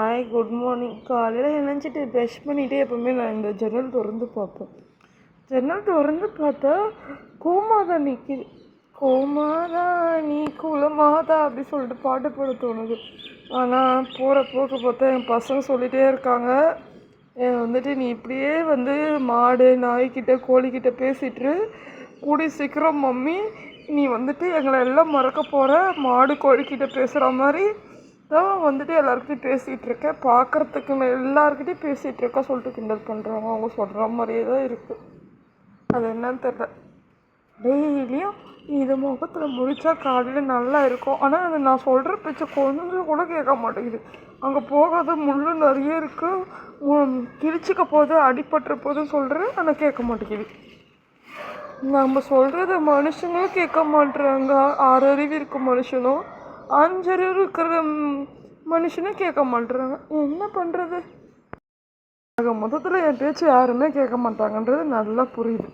Hi good morning காலையில் நினச்சிட்டு brush பண்ணிவிட்டு எப்போவுமே நான் இந்த ஜன்னல் திறந்து பார்ப்பேன். ஜன்னல் திறந்து பார்த்தா கோமாதா நிற்கிது கோமாதா நீ குலமாதா அப்படி சொல்லிட்டு பாட்டு பாட தோணுது. ஆனால் போகிற போக்கு பார்த்தா என் பசங்க சொல்லிகிட்டே இருக்காங்க. என் வந்துட்டு நீ இப்படியே வந்து மாடு நாய்க்கிட்ட கோழிக்கிட்ட பேசிட்டு கூடி சீக்கிரம் மம்மி நீ வந்துட்டு எங்களை எல்லாம் மறக்க போகிற மாடு கோழிக்கிட்ட பேசுகிற மாதிரி தான் வந்துட்டு எல்லாருக்கிட்டையும் பேசிகிட்டு இருக்கேன் பார்க்குறதுக்குமே எல்லாருக்கிட்டையும் பேசிகிட்டு இருக்கேன் சொல்லிட்டு கிண்டல் பண்ணுறாங்க அவங்க சொல்கிற மாதிரியே தான் இருக்குது அது என்னன்னு தெரில. டெய்லியும் இது முகத்தில் முடித்தா காலையில் நல்லா இருக்கும். ஆனால் அது நான் சொல்கிற பேச்சை கொஞ்சம் கூட கேட்க மாட்டேங்குது. அங்கே போகாத முள்ளு நிறைய இருக்குது கிழிச்சிக்க போது அடிபட்டுற போதும் சொல்கிறேன் ஆனால் கேட்க மாட்டேங்குது. நம்ம சொல்கிறத மனுஷங்களும் கேட்க மாட்டுறாங்க ஆறு அறிவு இருக்க மனுஷனும். அஞ்சறிவு இருக்கிற மனுஷனே கேட்க மாட்டுறாங்க. என்ன பண்ணுறது மொத்தத்தில் என் பேச்சு யாருமே கேட்க மாட்டாங்கன்றது நல்லா புரியுது.